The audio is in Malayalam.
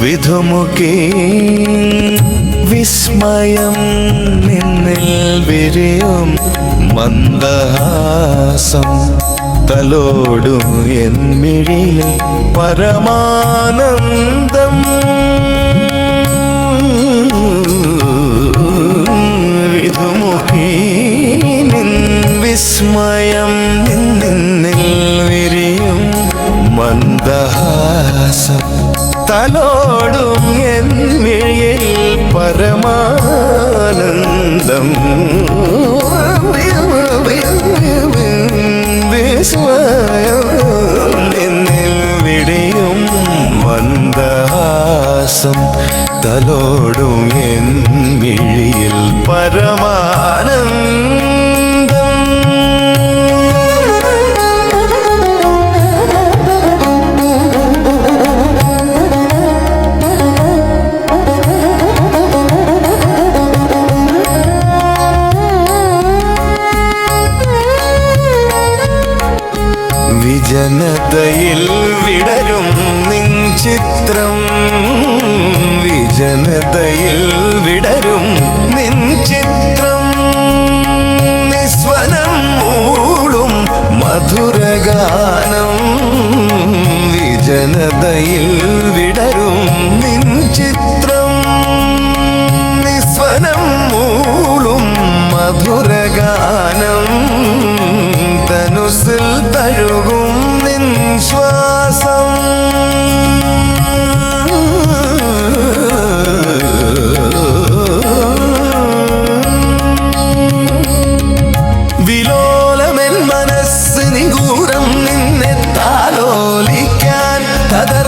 വിധുമുഖി വിസ്മയം നിന്നിൽ വിരയും മന്ദഹാസം തലോടും എന്മിഴിയിൽ പരമാനന്ദം. മന്ദഹാസം തലോടും എൻ മിഴിയിൽ പരമാനന്ദം വിസ്മയം നിന്നിൽ വിടിയും മന്ദഹാസം തലോടും എൻ വിജനതയിൽ വിടരും നിൻ ചിത്രം വിജനതയിൽ വിടരും നിൻ ചിത്രം നിസ്വനം മൂളും മധുരഗാനം. വിജനതയിൽ വിടരും നിൻ ചിത്രം നിസ്വനം മൂളും മധുരഗാനം. തനുസിൽ തഴുകും ശ്വാസം വിലോലമെൻ മനസ്സ് നിഗൂഢം നിന്നെ താലോലിക്കാൻ തകർ